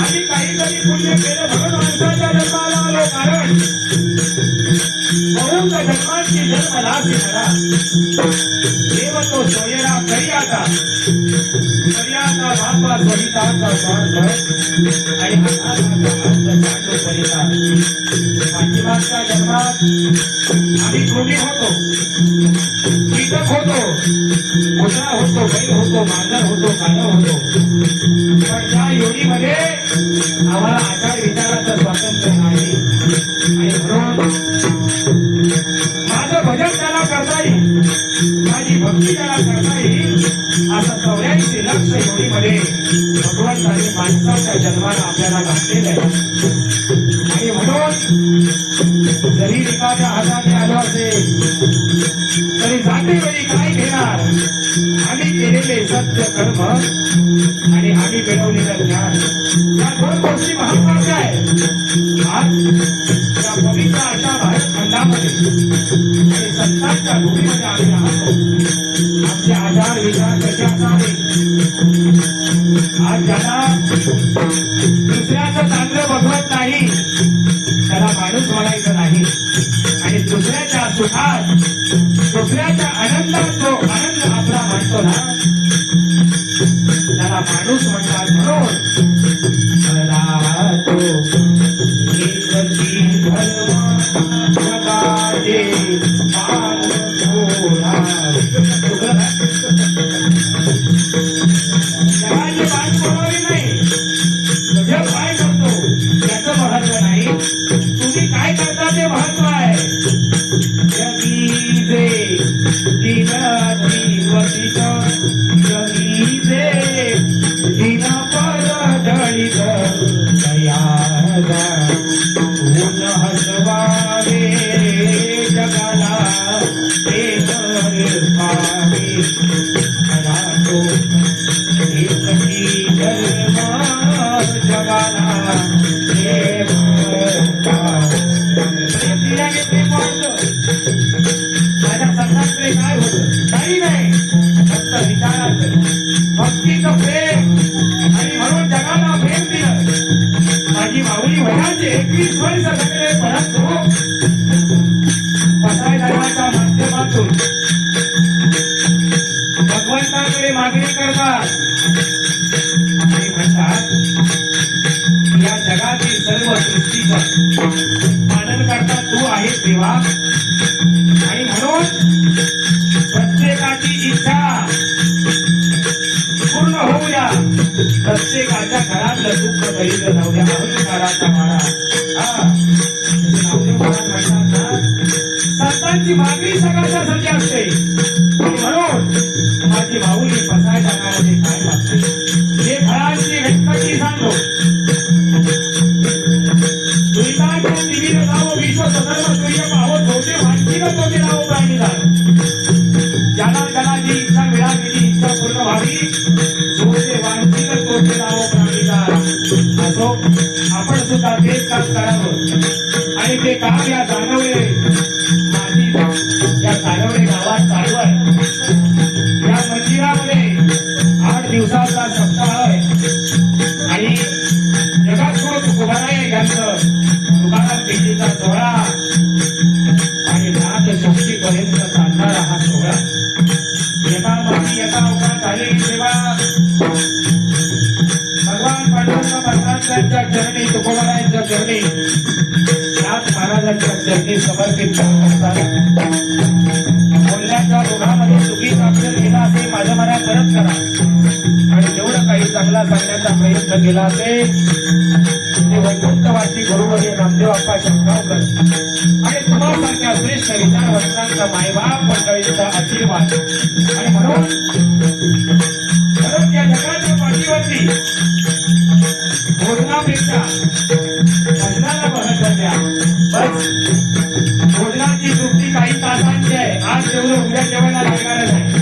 आणि काहीतरी पुण्य केलं जन्माची जन्मलासी करा देव तो सोयरा करी आता पर्याचा बापा स्वरिताचा स्वार्थ आणि अनाथाचा अंत साठो परिता पाठीमागच्या जन्मात आम्ही कृमी होतो कीटक होतो कुत्रा होतो बैल होतो मांजर होतो कानं होतो पण त्या योनीमध्ये आम्हाला आचार विचाराचं माझी भक्ती त्याला करता येईल असं चौऱ्याऐंशी लक्ष योनीमध्ये भगवंताने माणसाच्या जन्माला आपल्याला घातलेलं आहे. आणि म्हणून जरी एखाद्या हाताने आलो असेल तरी जाते वेळी काय घेणार. आम्ही केलेले सत्य कर्म आणि आम्ही मिळवलेलं ज्ञान. या दोन गोष्टी महत्त्वाच्या आहेत. आज या पवित्र अशा भारत खंडामध्ये आणि संतांच्या भूमीमध्ये आम्ही आहोत. आमचे आजार विचार कसे असावे आज ज्याला दुसऱ्याचं चांगलं बघवत नाही त्याला माणूस म्हणायचं नाही. आणि दुसऱ्याच्या सुखात दुसऱ्याच्या आनंदात जो आनंद आपला म्हणतो ना त्याला माणूस म्हणतात म्हणून हसवावे जगाला पावे राहतो एकटी जगाला माझ्या संघाकडे काय होतं? काही नाही. फक्त विचाराचं. भक्तीचं प्रेम. आणि म्हणून जगाला प्रेम दिलं. माझी माऊली वयाचे एकवीस वर्ष झाले परंतु मागणी करतात. आणि म्हणतात या जगातील सर्व सृष्टीचं पालन करता तू आहेस देवा. आणि म्हणून प्रत्येकाची इच्छा पूर्ण होऊया. प्रत्येकाच्या घरातलं दुःख दरिद्र जाऊ द्या अहंकाराचा मारा. हा. जसे नामदेव महाराज संतांची मागणी सगळ्याच्यासाठी असते. आणि म्हणून फसाय माऊली पसाय काय लागते हे फळांची व्यक्ती सांगतो. विश्व सूर्य पाहो ज्याला जी इच्छा इच्छा पूर्ण व्हावी असो आपण सुद्धा तेच काम करावं. आणि ते काम या जाणवले माझी या जाणवले आठ दिवसाचा सप्ताह आहे. आणि जगात तुकाराय यांचं. तुकाराम पेटीचा सोहळा आणि नाथ षष्टीपर्यंत चालणारा हा सोहळा. यथा माती यथा अवकाश झालेली सेवा भगवान पांडुरंग महाराजांच्या चरणी तुकोबारायांच्या चरणी नाथ महाराजांच्या चरणी समर्पित करत असतात बोलण्याच्या दोघांमध्ये चुकीचा अक्षर गेला असे माझ्या मनात परत करा. चांगला सांगण्याचा प्रयत्न केला असेल. ते वैकुंठवासी गुरुवर्य रामदेव अप्पा शंकावकर आणि तुम्हासारख्या श्रेष्ठ विचारवंतांचा मायबाप मंडळींचा आशीर्वाद. आणि म्हणून खरंच या जगाच्या पाठीवरती भोजनापेक्षा भजनाला महत्त्व द्या. बस. भोजनाची तृप्ती काही तासांची आहे. आज जेवढं उद्या जेवायला लागणारच आहे.